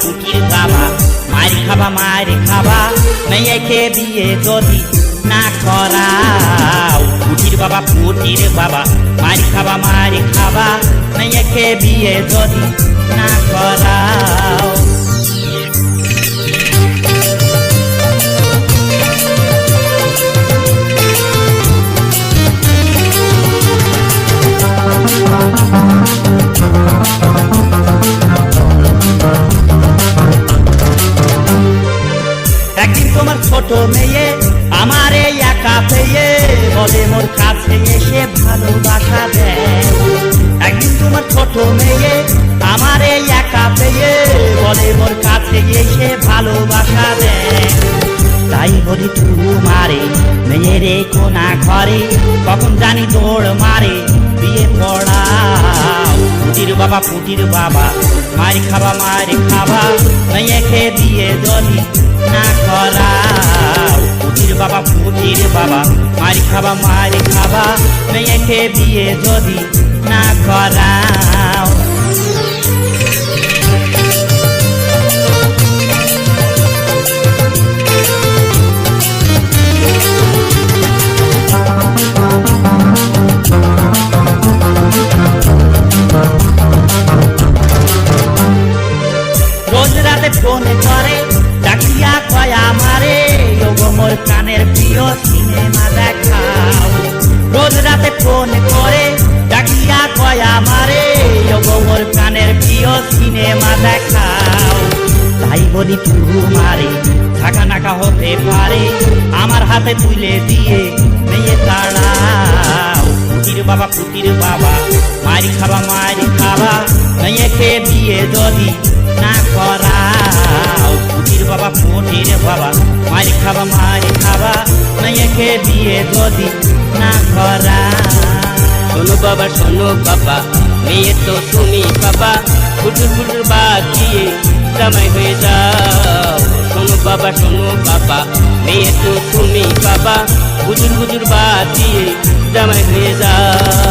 পুটির বাবা, মার খাবা মার খাবা মেয়েকে বিয়ে যদি না করাও? পুটির বাবা পুটির বাবা, মার খাবা মার খাবা মেয়েকে বিয়ে যদি না করাও? তোমার ছোট মেয়ে, আমারে একা পেয়ে বলে মোর কাছে এসে ভালোবাসা দেয়। একদিন তোমার ছোট মেয়ে, আমারে একা পেয়ে বলে মোর কাছে এসে ভালোবাসা দেয়। তাই বলি মারে মেয়েরে কোনা ঘরে, কখন জানি দৌড় মারে, বিয়ে পড়াও পুটির বাবা পুটির বাবা মারি খাবা মারি খাবা মেয়েকে দিয়ে যদি না করাও পুটির বাবা পুটির বাবা, মারি খাবা মারি খাবা, মেয়েকে বিয়ে যদি না করাও। ফোন করে, ডাকিয়া কানের প্রিয় সিনেমা দেখাও। রোজ রাতে ফোন করে, ডাকিয়া কয়া মারে ওগো মোর কানের প্রিয় সিনেমা দেখাও। তাই বলি মারে থাকা নাকা হতে পারে, আমার হাতে তুলে দিয়ে মেয়ে তাড়াও পুটির বাবা পুটির বাবা, মারি খাবা মারি খাবা, মেয়েকে বিয়ে যদি না পুটির বাবা পুটির বাবা, মারি খাবা, মারি খাবা দিয়ে যদি না করা। শোনো বাবা শোনো বাবা, মেয়ে তো তুমি বাবা। ফুটুর ফুটুর বাজিয়ে জামাই হয়ে যাও। শোনো বাবা শোনো বাবা, মেয়ে তো তুমি বাবা। বুজুর বুজুর বাজিয়ে জামাই হয়ে যাও।